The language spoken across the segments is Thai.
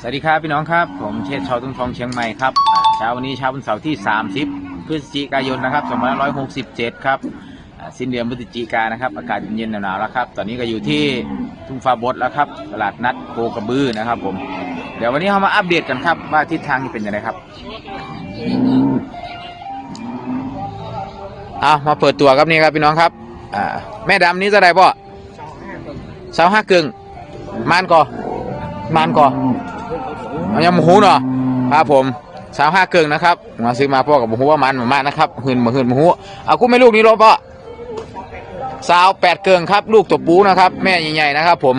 สวัสดีครับพี่น้องครับ ผมเชษฐ์ชาวตุ้งทองเชียงใหม่ครับเช้าวันนี้เช้าวันเสาร์ที่ 30 พฤศจิกายนนะครับ2567 ครับสิ้นเดือนพฤศจิกานะครับ อากาศเย็นหนาวแล้วครับ ตอนนี้ก็อยู่ที่ทุ่งฟ้าบดแล้วครับ ตลาดนัดโคกระบือนะครับผม เดี๋ยววันนี้เรามาอัปเดตกันครับ ว่าทิศทางเป็นยังไงครับเอามาเปิดตัวครับนี่ครับพี่น้องครับอแม่ดำนี้จะได้ป่ะสาห้ากึ่งมานก่อมานก่อ มันยังโมโหเนาะครับผมสาวห้าเกิงนะครับ มาซื้อมาพ่อกับโมโหว่ามันมากนะครับหืนมาหืนมโหเอากูไม่ลูกนี้รบป่ะสาวแปดเกิงครับ ลูกตัวปูนะครับ แม่ใหญ่ๆนะครับ ผม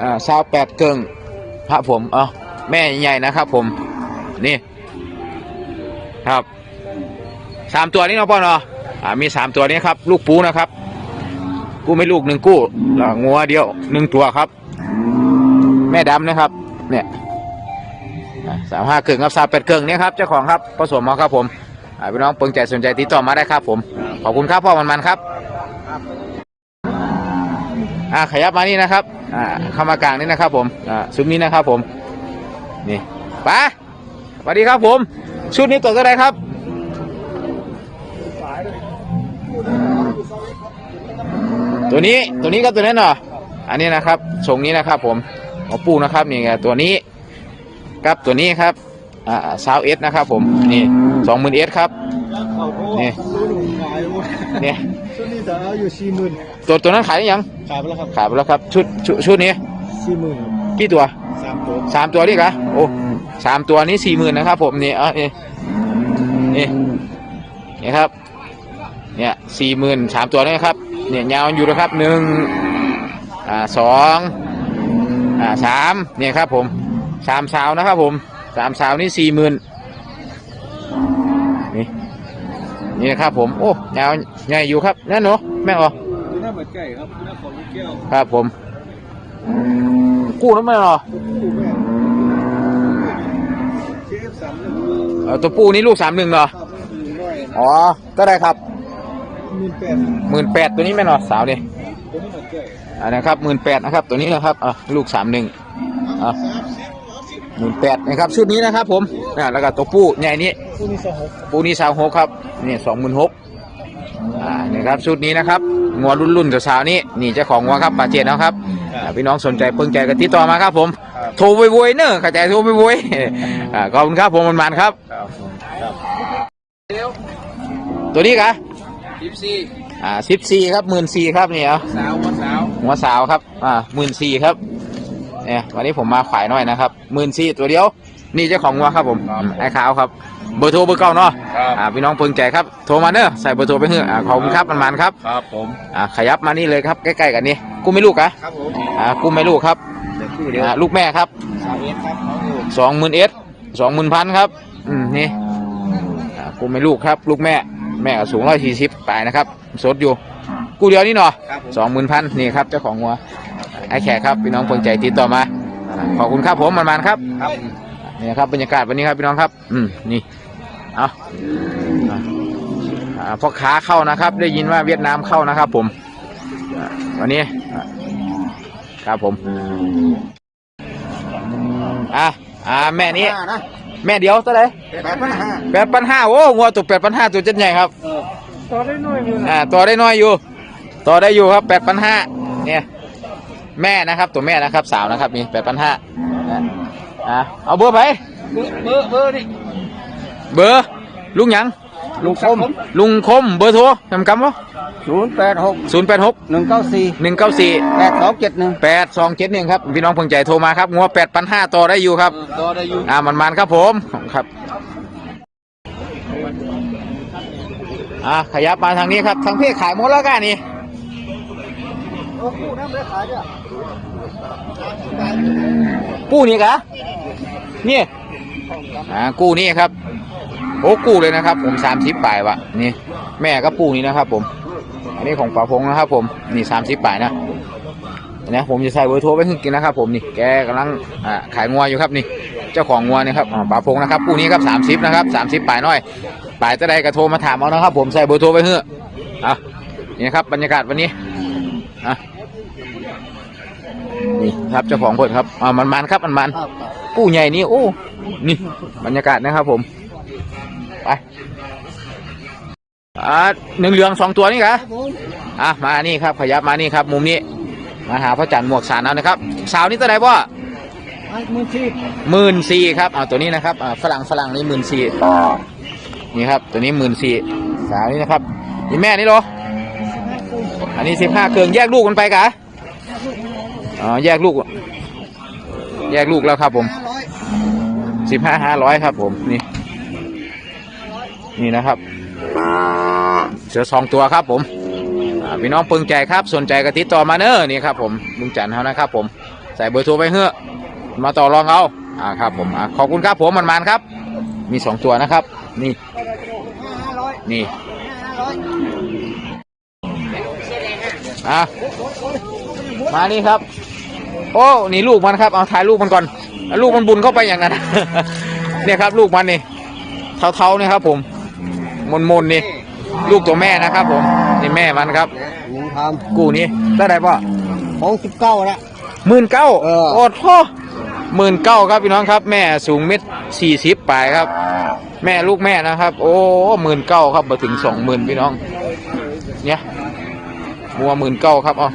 อ่าสาวแปดเกิงครับผมเออแม่ใหญ่ๆนะครับ ผมนี่ ครับสามตัวนี้เนาะพ่อเนาะอ่ามีสามตัวนี้ครับ ลูกปูนะครับ กูไม่ลูกหนึ่งกู้แล้วงัวเดียวหนึ่งตัวครับ แม่ดำนะครับ เนี่ย สามห้าเกิงครับสามแปดเกิงเนี่ยครับเจ้าของครับผสมมาครับผมอ่าพี่น้องเปิงใจสนใจติดต่อมาได้ครับผม ขอบคุณครับพ่อมันมันครับอ่าขยับมานี่นะครับอ่าเข้ามากลางนี่นะครับผมอ่าซุ้มนี้นะครับผมนี่ไปสวัสดีครับผม ชุดนี้ตัวเท่าไหรครับตัวนี้ตัวนี้ก็ตัวนั้นเนาะอันนี้นะครับทรงนี้นะครับผมหมอปูนะครับนี่ไงตัวนี้ ครับตัวนี้ครับอ่าซาวเอสนะครับผมนี่สองหมื่นเอสครับนี่เนี่ยชุดนี้จะเอาอยู่สี่หมื่นตัวตัวนั้นขายได้ยังขายไปแล้วครับขายไปแล้วครับชุดชุดชุดนี้สี่หมื่นกี่ตัวสามตัวสามตัวนี่กะโอ้สามตัวนี้สี่หมื่นนะครับ ผมนี่อะนี่นี่นี่ครับ เนี่ยสี่หมื่นสามตัวนี่ครับเนี่ยยาวอยู่นะครับหนึ่งอ่าสองอ่าสามเนี่ยครับผม สามสาวนะครับผมสามสาวนี่สี่หมื่นนี่นี่นะครับผมโอ้ยาวใหญ่อยู่ครับนั่นเนาะแม่งเหรอหน้าเหมือนไก่ครับหน้าของลูกแก้วครับผม กู้น้ำมันเหรอคู่แม่เชฟสามหนึ่งเอ่อตัวปูนี้ลูกสามหนึ่งเหรอครับหนึ่งร้อยอ๋อก็ได้ครับหมื่นแปดหมื่นแปดตัวนี้แม่นอสาวนี่ตัวนี้เหมือนไก่อ่านะครับหมื่นแปดนะครับ ตัวนี้นะครับอะลูกสามหนึ่งอะ หมื่นแปดนะครับชุดนี้นะครับผมอ่าแล้วก็ตัวปูใหญ่นี้คู่นี้สองหกปูนี้สาวหกครับนี่สองหมื่นหกอ่านี่ครับชุดนี้นะครับงัวรุ่นรุ่นๆสาวๆนี้นี่เจ้าของงัวครับป่าเจนนะครับอ่าพี่น้องสนใจเพิ่งใจกันติดต่อมาครับผม โทรไปโวยเนอะเข้าใจโทรไปโวยอ่าขอบคุณครับผมมันมันๆครับครับครับ ตัวนี้กะสิบสี่อ่าสิบสี่ครับหมื่นสี่ครับนี่เอาสาวว่าสาวหัวสาวครับอ่าหมื่นสี่ครับ เนี่ยวันนี้ผมมาขายหน่อยนะครับหมื่นสี่ตัวเดียว นี่เจ้าของวัวครับผมอืมไอ้ขาวครับเบอร์โทรเบอร์เก้าเนาะครับอ่าพี่น้องเพิ่งใจครับโทรมาเนอะใส่เบอร์โทรไปเถอะอ่าขอบคุณครับมันมันๆครับครับผมอ่าขยับมานี่เลยครับใกล้ๆกันนี่กูไม่ลูกอะครับผมอ่ากูไม่ลูกครับเดี๋ยวคู่เดียวอ่าลูกแม่ครับสาวเอสครับน้องอยู่สองหมื่นเอสสองหมื่นพันครับอืมนี่อ่ากูไม่ลูกครับ ลูกแม่แม่ก็สูงร้อยสี่สิบปลายนะครับสดอยู่กูเดียวนี่เนาะครับผมสองหมื่นพันนี่ครับเจ้าของวัว ไอ้แขกครับพี่น้องเพิ่งใจติดต่อมาอ่าขอบคุณครับผมมันๆครับครับนี่นะครับบรรยากาศวันนี้ครับพี่น้องครับ อืมนี่เอาอ่าอ่าพ่อค้าเข้านะครับ ได้ยินว่าเวียดนามเข้านะครับ ผมอ่าวันนี้อ่าครับผมอะอ่าแม่นี้นะแม่เดียวเท่าไหร่แปดพันห้าแปดพันห้าโอ้งัวตัวแปดพันห้าตัวเจ็ดใหญ่ครับเออต่อได้น้อยอยู่นะอ่าต่อได้น้อยอยู่ ต่อได้อยู่ครับแปดพันห้าเนี่ย แม่นะครับตัวแม่นะครับสาวนะครับนี่แปดพันห้าอ่าเอาเบอร์ไปเบอร์เบอร์นี่เบอร์ลุงหยังลุงคม ลุงคมเบอร์โทรจำกำวะศูนย์แปดหกศูนย์แปดหกหนึ่งเก้าสี่หนึ่งเก้าสี่แปดสองเจ็ดหนึ่งแปดสองเจ็ดหนึ่งครับ พี่น้องเพิ่งใจโทรมาครับงัวแปดพันห้าต่อได้อยู่ครับต่อได้อยู่อ่ามันมันๆครับผมครับอ่าขยับมาทางนี้ครับ ทางพี่ขายหมดแล้วกันนี่โอ้คู่น้ำเลยขายด้วย กู้นี่กะนี่อ่ากู้นี่ครับ โอ้กู้เลยนะครับ ผมสามสิบปลายวะนี่ แม่ก็ปูนี่นะครับ ผม อันนี้ของป๋าพงนะครับ ผมนี่สามสิบปลายนะนะผมจะใส่เบอร์โทรไว้ให้กินนะครับผมนี่แกกำลังอ่าขายงัวอยู่ครับนี่เจ้าของงัวนี่ครับป๋าพงนะครับปู้นี้ครับสามสิบนะครับสามสิบปลายน้อยปลายจะได้กระโทรมาถามเอานะครับ ผมใส่เบอร์โทรไว้เฮ้ออะนี่ครับบรรยากาศวันนี้อะ นี่ครับเจ้าของเพิ่นครับอ่ามันมันครับมันมันครับกู้ใหญ่นี่โอ้นี่บรรยากาศนะครับ ผมไปอ่าหนึ่งเหลืองสองตัวนี่ครับครับผมอะมานี่ครับขยับมานี่ครับ มุมนี้ มาหาพระจันทร์หมวกสารเอานะครับ สาวนี่ตัวไหนบ่ไอ้มือชีพหมื่นสี่ครับอ่าตัวนี้นะครับอ่าฝรั่งฝรั่งนี่หมื่นสี่นี่ครับ ตัวนี้หมื่นสี่สาวนี่นะครับนี่แม่นี่เหรออันนี้สิบห้าเครื่องแยกลูกมันไปกะ อ๋อแยกลูก แยกลูกแล้วครับผมห้าร้อยสิบห้าห้าร้อยครับผมนี่ นี่นะครับ เสือสองตัวครับผมอ่าพี่น้องเปิงใจครับ สนใจก็ติดต่อมาเนอะนี่ครับผมลุงจันทร์เขานะครับผม ใส่เบอร์โทรไปเฮ้อะมาต่อรองเอาอ่าครับผมอ่าขอบคุณครับผมมันมันๆครับ มีสองตัวนะครับ นี่ห้าร้อยนี่ห้าร้อยอะมานี่ครับ โอ้นี่ลูกมันครับเอาถ่ายลูกมันก่อนเอาลูกมันบุญเข้าไปอย่างนั้น เนี่ยครับ ลูกมันนี่เท่าๆเนี่ยครับ ผมมนๆนี่ลูกตัวแม่นะครับ ผมนี่แม่มันครับหนึ่งทกูนี้ได้ไรป่ะำของสิบเก้าละหมื่นเก้าเออโอ้โหหมื่นเก้าครับพี่น้องครับ แม่สูงเม็ดสี่สิบปลายครับ แม่ลูกแม่นะครับ โอ้หมื่นเก้าครับมาถึงสองหมื่นพี่น้อง เนี่ยมัวหมื่นเก้าครับเอา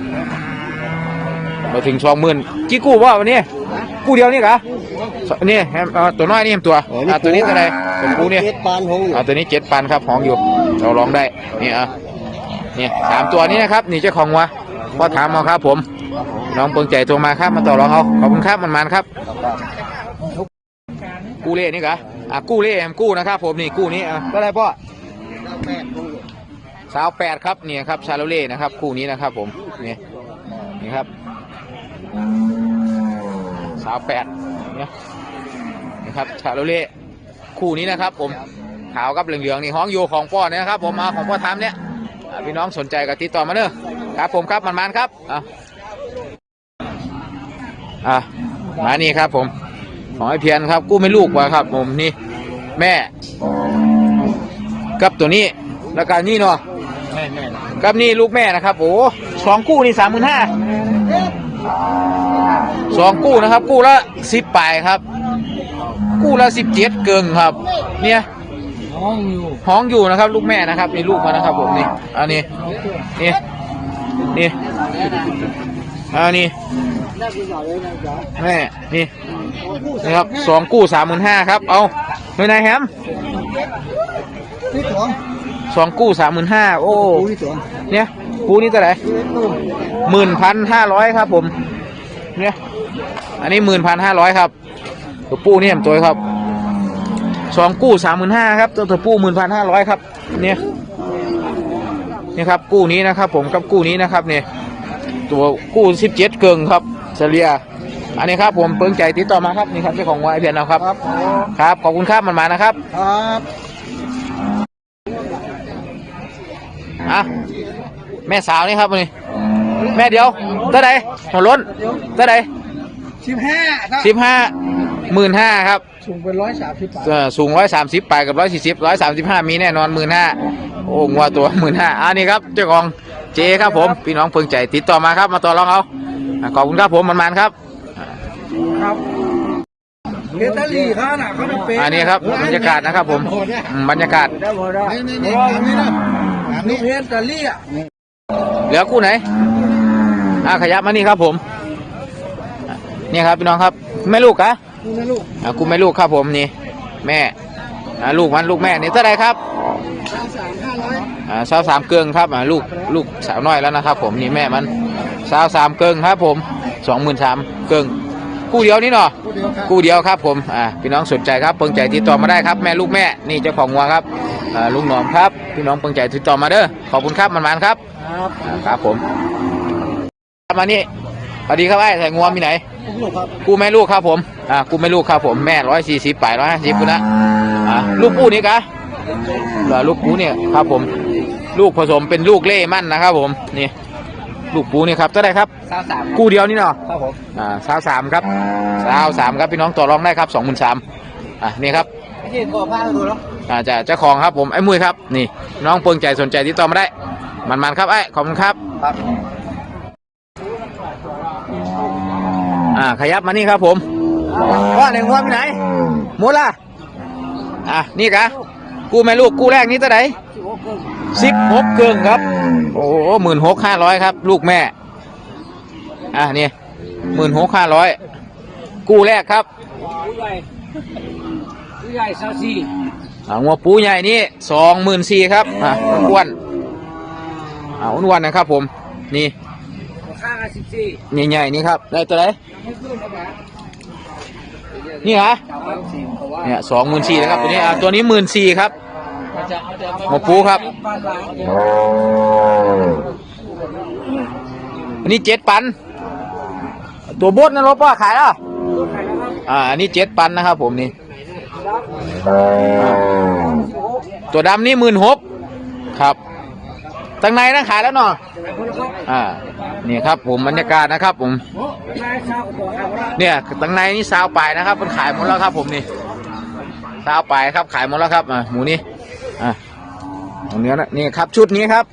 มาถึงสองหมื่นกี่กู้ว่าวันนี้กู้เดียวนี่กะนี่แฮมเอาตัวน้อยนี่แฮมตัวอะตัวนี้ตัวใดตัวกูเนี่ยเจ็ดปานหงอ่าตัวนี้เจ็ดปันครับของอยู่ เราลองได้นี่อะนี่สามตัวนี้นะครับ นี่เจ้าของวะพอถามมาครับผม น้องเปิงใจโทรมาครับมาต่อรองเอาขอบคุณครับมันมันๆครับ กู้เล่นี่กะอะกู้เล่แอมกู้นะครับผมนี่กู้นี้อะก็ได้พ่อเก้าแปดหงสาวแปดครับเนี่ยครับชาโลเล่นะครับ คู่นี้นะครับผมนี่นี่ครับ สาวแปดเนี่ยนี่ครับชาโลเล่คู่นี้นะครับ ผมขาวกับเหลืองๆนี่ห้องอยู่ของพ่อเนี่ยนะครับ ผมมาของพ่อทำเนี่ยอ่าพี่น้องสนใจก็ติดต่อมาเนอะครับผมครับมันมันๆครับอะอะมานี่ครับ ผมของไอเพียนครับ กู้ไม่ลูกว่ะครับ ผมนี่แม่กับตัวนี้แล้วก็นี่เนาะแม่แม่กับนี่ลูกแม่นะครับโอ้สองกู้นี่สามหมื่นห้า สองกู้นะครับ กู้ละสิบปลายครับ กู้ละสิบเจ็ดเกิงครับ เนี่ยห้องอยู่ห้องอยู่นะครับ ลูกแม่นะครับนี่ลูกมานะครับผมนี่อันนี้นี่นี่อันนี้ได้ผู้ใหญ่เลยนะจ๊ะแม่นี่นี่ครับสองกู้สามหมื่นห้าครับ เอาไม่นายแฮมที่สองสองกู้สามหมื่นห้าโอ้ผู้ที่สองเนี่ย กู้นี่เท่าไหร่ที่เล็กตู้หมื่นพันห้าร้อยครับ ผม เนี่ย อันนี้หมื่นพันห้าร้อยครับตัวปูเนี่ยตัวครับสองกู้สามหมื่นห้าครับตัวตัวปูหมื่นพันห้าร้อยครับ เนี่ยนี่ครับกู้นี้นะครับ ผมกับกู้นี้นะครับเนี่ยตัวกู้สิบเจ็ดเกิงครับเฉลี่ยอันนี้ครับผมเพิ่งใจติดต่อมาครับนี่ครับเจ้าของวายเพียนนะครับครับผมครับขอบคุณครับมันมานะครับครับอะ แม่สาวนี่ครับนี่แม่เดียวเท่าไหร่หัวล้นเท่าไหร่สิบห้าครับสิบห้าหมื่นห้าครับสูงเป็นร้อยสามสิบบาทเอ่อสูงร้อยสามสิบไปกับร้อยสี่สิบร้อยสามสิบห้ามีแน่นอนหมื่นห้าโอ้งัวตัวหมื่นห้าอันนี้ครับเจ้าของเจครับผม พี่น้องเพิ่งใจติดต่อมาครับ มาต่อรองเอาอะขอบคุณครับผมมันมันๆครับครับเนตาลีเขาน่ะเขาจะเป็นอันนี้ครับบรรยากาศนะครับผมอืมบรรยากาศได้หมดได้นี่นี่นี่นะนี่เพนตาลีอะ เหลือคู่ไหนอะขยับมานี่ครับผมอะนี่ครับพี่น้องครับแม่ลูกกะนี่นะลูกอะกูแม่ลูกครับผมนี่ แม่อะลูกมันลูกแม่นี่เท่าไหรครับสามสามห้าร้อยอ่าสาวสามเกิงครับอ่าลูกลูกสาวน้อยแล้วนะครับ ผมนี่แม่มันสาวสามเกิงครับ ผมสองหมื่นสามเกิงคู่เดียวนี่เนาะผู้เดียวครับคู่เดียวครับผมอ่าพี่น้องสนใจครับเปิงใจติดต่อมาได้ครับแม่ลูกแม่นี่เจ้าของงัวครับอ่าลุงหนอมครับ พี่น้องเปิงใจติดต่อมาเด้อขอบคุณครับมันมันๆครับ ครับอ่าครับผมครับมานี่สวัสดีครับไอ้ใส่งัวมีไหนลูกครับกูแม่ลูกครับผมอ่ากูแม่ลูกครับผมแม่ร้อยสี่สิบปลายร้อยห้าสิบคุณนะอ่าลูกปูนี่กะเหรอลูกปูเนี่ยครับผม ลูกผสมเป็นลูกเล่มั่นนะครับผมนี่ลูกปูนี่ครับเท่าไหรครับสามสามกูเดียวนี่เนาะครับผมอ่าสาวสามครับสาวสามครับพี่น้องต่อรองได้ครับสองหมื่นสามอะนี่ครับไม่ใช่ตัวผ้าตัวเนาะอ่าจะเจ้าของครับผมไอ้มุ้ยครับนี่น้องเปิงใจสนใจติดต่อมาได้ มันๆครับไอ้ขอบคุณครับ ครับ อ่า ขยับมานี่ครับผมว่าในหัวมีไหนหมดละอะ นี่กะกู้แม่ลูกกู้แรกนี้เท่าไหร่สิบหกเกิงครับ โอ้หมื่นหกห้าร้อยครับ ลูกแม่ อะนี่หมื่นหกห้าร้อยกู้แรกครับผู้ใหญ่ผู้ใหญ่ซาซีอ่างัวปูใหญ่นี่สองหมื่นสี่ครับ อะอ้วน อ่าอ้วนๆนะครับ ผม นี่ข้างละสิบสี่ใหญ่ๆนี่ครับได้ตัวไหนนี่ฮะสามพันสี่เพราะว่าเนี่ยสองหมื่นสี่นะครับตัวนี้อ่าตัวนี้หมื่นสี่ครับจะเอาแต่หมอปูครับบ้านหลังอันนี้เจ็ดปัน ตัวบดนะรถป้าขายแล้วใครนะครับอ่าอันนี้เจ็ดปันนะครับ ผมนี่ ตัวดำนี่หมื่นหกครับ ตั้งในนะขายแล้วเนาะคนละครับอ่านี่ครับผมบรรยากาศนะครับ ผมนายชาวของเราละเนี่ยตั้งในนี่ซาวปลายนะครับ มันขายหมดแล้วครับ ผมนี่ซาวปลายครับขายหมดแล้วครับอ่าหมูนี่อ่าตรงนี้นะนี่ครับ ชุดนี้ครับ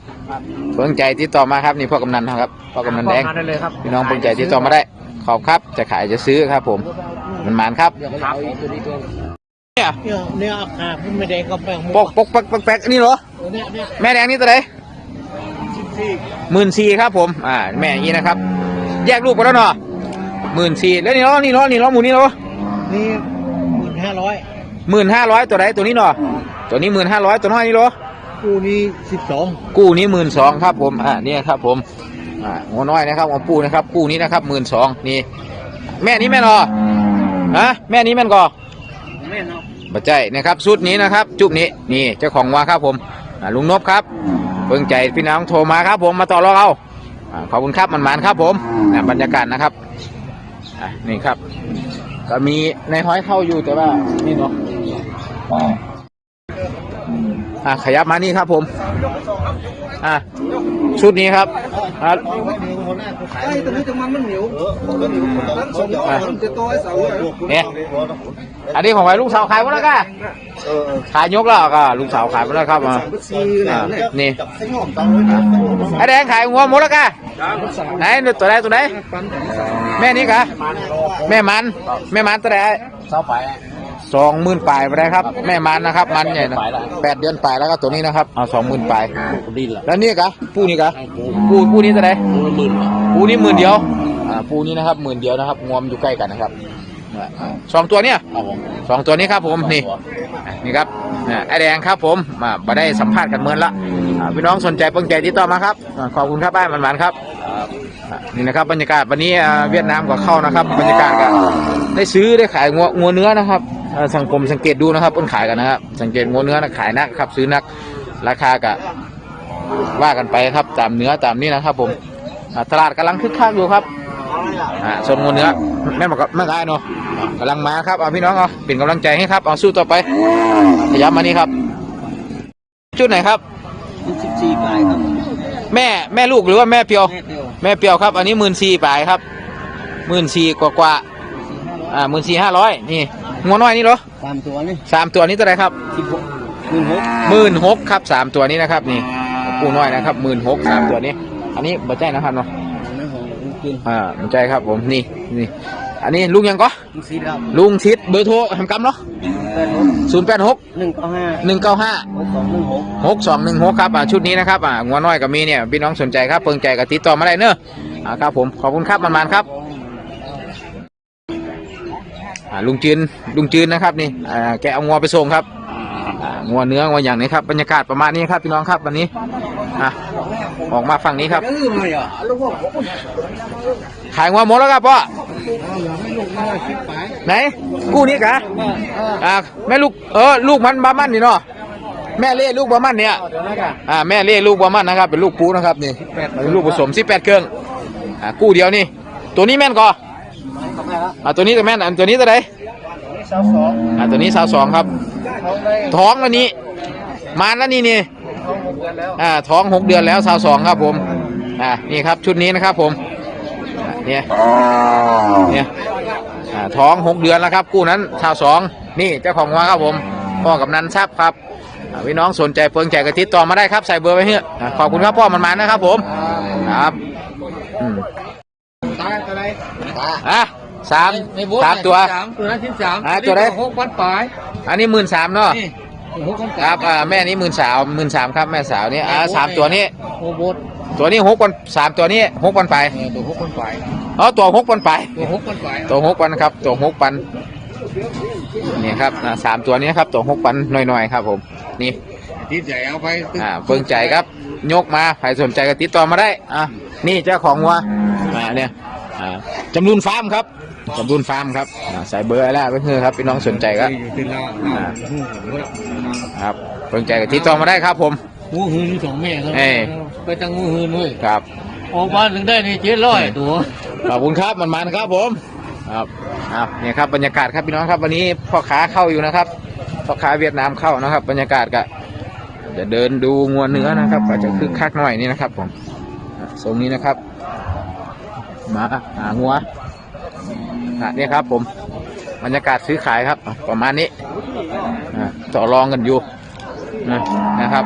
เพิ่งใจติดต่อมาครับนี่พ่อกำนันนะครับพ่อกำนันแดงได้เลยครับพี่น้องเพิ่งใจติดต่อมาได้ ขอบครับ จะขายจะซื้อครับ ผมมันหมานครับเดี๋ยวเขาเอาอีกตัวนี้ตัวเนี่ยเนี่ยเนี่ยอ่าพุ่ไม่ได้ก็แป้งปกปกปักปักแปกนี่เหรอเนี่ยเนี่ยแม่แดงนี่ตัวไหนสิบสี่ หมื่นสี่ครับผม อ่า แม่อย่างนี้นะครับ แยกลูกไปแล้วเนาะหมื่นสี่แล้วนี่เนาะนี่เนาะนี่เนาะหมูนี่เนาะนี่หมื่นห้าร้อยหมื่นห้าร้อยตัวไหนตัวนี้เนาะตัวนี้หมื่นห้าร้อยตัวน้อยนี่เหรอกูนี่สิบสองกู้นี้หมื่นสองครับผม อ่าเนี่ยครับผม อ่าหัวน้อยนะครับหัวปูนะครับกู้นี้นะครับหมื่นสองนี่ แม่นี้แม่นอฮะแม่นี้แม่นกอแม่เนาะบัจใจนะครับชุดนี้นะครับ จุบนี้นี่เจ้าของว่าครับผมอ่าลุงนบครับ เพิ่งใจพี่น้องโทรมาครับ ผมมาต่อรองเอาขอบคุณครับมันมันครับผมบรรยากาศนะครับอ่านี่ครับ ก็มีในห้อยเข้าอยู่แต่ว่านี่เนาะอ่าขยับมานี่ครับผม อ่าชุดนี้ครับอ่า ไอ้ตัวนี้จังมันมันเหนียวทั้งสองคนจะตัวไอ้เสาเลยเนี่ยอันนี้ของไว้ลูกสาวขายหมดแล้วก็ขายยกแล้วก็ลูกสาวขายหมดแล้วครับอ่าซีแหละอ่าเนี่ยนี่ไอ้แดงขายงัวหมดแล้วก็ไหนตัวไหนตัวไหนปันแต่แม่นี่กะแม่มัน แม่มันตัวไหนเสาไป สองหมื่นปลายไปได้ครับ แม่มันนะครับ มันใหญ่นะแปดเดือนปลายแล้วก็ตัวนี้นะครับเอาสองหมื่นปลายดินละแล้วนี่กะปูนี่กะปูปูนี้ตัวไหนหมื่นปูนี้หมื่นเดียวอ่าปูนี้นะครับหมื่นเดียวนะครับงวมอยู่ใกล้กันนะครับอ่าสองตัวเนี่ยครับผมสองตัวนี้ครับผมนี่อะนี่ครับอ่าไอแดงครับผมมามาได้สัมภาษณ์กันเมื่อละอ่าพี่น้องสนใจเพิ่งใจติดต่อมาครับอ่าขอบคุณครับบ้านมันๆครับอ่านี่นะครับบรรยากาศวันนี้อ่าเวียดนามก็เข้านะครับ บรรยากาศก็ได้ซื้อได้ขายงัวงัวเนื้อนะครับอ่า สังคมสังเกตดูนะครับเพิ่นขายกันนะครับ สังเกตงัวเนื้อนะขายนักครับ ซื้อนักราคาก็ว่ากันไปครับตามเนื้อตามนี้นะครับ ผมอ่าตลาดกำลังคึกคักอยู่ครับอ่าส่วนงูเนื้อแม่บอกกับแม่กายเนาะกำลังมาครับเอาพี่น้องเอาเป็นกำลังใจให้ครับเอาสู้ต่อไปขยับมานี่ครับ จุดไหนครับสิบสี่ปลายครับแม่แม่ลูกหรือว่าแม่เปียว แม่เดียวแม่เปียวครับ อันนี้หมื่นสี่ปลายครับหมื่นสี่กว่ากว่า อ่าหมื่นสี่ห้าร้อยนี่งัวน้อยนี่เหรอสามตัวนี่สามตัวนี้ตัวไหนครับสิบหกหมื่นหกหมื่นหกครับสามตัวนี้นะครับนี่ปูน้อยนะครับหมื่นหกสามตัวนี้ อันนี้บัจใจนะครับเนาะไม่หงกินอ่าบัจใจครับผมนี่นี่อันนี้ลุงยังก็สีดำลุงชิดเบอร์โทรแหมกำเนาะแปดหกศูนย์แปดหกหนึ่งเก้าห้าหนึ่งเก้าห้าหกสองหนึ่งหกหกสองหนึ่งหกครับอ่าชุดนี้นะครับอ่างัวน้อยก็มีเนี่ยพี่น้องสนใจครับเปิงใจกับติดต่อมาได้เนอะอ่าครับผมขอบคุณครับมันมันๆครับอ่า ลุงจืนลุงจืนนะครับนี่แกเอางัวไปส่งครับงัวเนื้องัวอย่างนี้ครับบรรยากาศประมาณนี้ครับพี่น้องครับวันนี้ออกมาฝั่งนี้ครับเออมาอะลูกพ่อผมขายงัวหมดแล้วครับพ่อไม่ลูกมาไหนกู้นี้กะอ่าแม่ลูกเออลูกมันบามันนี่เนาะแม่เล่ลูกบามันเนี่ยอ่าแม่เล่ลูกบามันนะครับเป็นลูกปูนะครับนี่ลูกผสมสิบแปดเครื่องอ่ากู้เดียวนี่ตัวนี้แม่นก่อ อ่าตัวนี้ตัวแม่นอันตัวนี้ตัวไหนสาวสองอ่าตัวนี้สาวสองครับเขาได้ท้องแล้วนี้ มานแล้วนี่นี่เขาหกเดือนแล้วอ่าท้องหกเดือนแล้วสาวสองครับผมอ่านี่ครับชุดนี้นะครับผมอ่าเนี่ยเนี่ยอ่าท้องหกเดือนแล้วครับกู้นั้นสาวสองนี่เจ้าของวัวครับผมพ่อกับนันทรัพย์ครับอ่าพี่น้องสนใจเปิงใจกระติดต่อมาได้ครับใส่เบอร์ไว้เฮ้ยอ่าขอบคุณครับพ่อมันมานะครับผมครับอืมตาอะไรตา อะ สามในโบ๊ทสามตัวสามตัวนั้นที่สามอ่าตัวไหนหกพันปลายอันนี้หมื่นสามเนาะนี่หกพันปคลายรับอ่าแม่นี้หมื่นสาวหมื่นสามครับแม่สาวนี่อ่าสามตัวนี้ โอ้โบ๊ทตัวนี้หกพันสามตัวนี้หกพันไปเออตัวหกพันปลายอ๋อตัวหกพันไป ตัวหกพันปลายตัวหกพันครับตัวหกพันนี่ครับอ่าสามตัวนี้ครับตัวหกพันหน่อยๆครับผมนี่ ที่ใหญ่เอาไปอ่าเบิ่งใจครับยกมาใครสนใจก็ติดต่อมาได้อะนี่เจ้าของวัวอ่าเนี่ยอ่าจำรูนฟาร์มครับ จำรูนฟาร์มครับอ่าใส่เบอร์อะไรไปเพื่อครับพี่น้องสนใจก็อยู่ที่เราอ่าครับเบิ่งใจก็ติดต่อมาได้ครับผมงูหืนสองแม่เขาเอ้ย ไปตั้งงูหืนเว้ยครับ ออกมาถึงได้ในเจ็ดร้อยตัว ขอบคุณครับมันมันๆครับผมครับอ่าเนี่ยครับบรรยากาศครับพี่น้องครับ วันนี้พ่อค้าเข้าอยู่นะครับพ่อค้าเวียดนามเข้านะครับ บรรยากาศก็จะเดินดูงัวเนื้อนะครับก็จะคึกคักหน่อยนี่นะครับผมอะทรงนี้นะครับมาหางัว อะเนี่ยครับ ผมบรรยากาศซื้อขายครับ ประมาณนี้ต่อรองกันอยู่นะนะครับ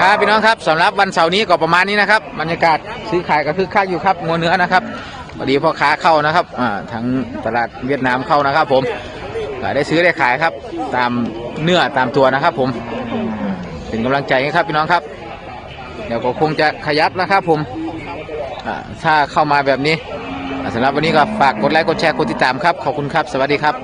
ครับพี่น้องครับสำหรับวันเสาร์นี้ก็ประมาณนี้นะครับบรรยากาศซื้อขายก็คึกคักอยู่ครับงัวเนื้อนะครับพอดีพ่อค้าเข้านะครับอ่าทั้งตลาดเวียดนามเข้านะครับ ผมได้ซื้อได้ขายครับ ตามเนื้อตามตัวนะครับ ผม เป็นกำลังใจให้ครับพี่น้องครับ เดี๋ยวก็คงจะขยับนะครับผมถ้าเข้ามาแบบนี้สำหรับวันนี้ก็ฝากกดไลค์กดแชร์กดติดตามครับ ขอบคุณครับ สวัสดีครับ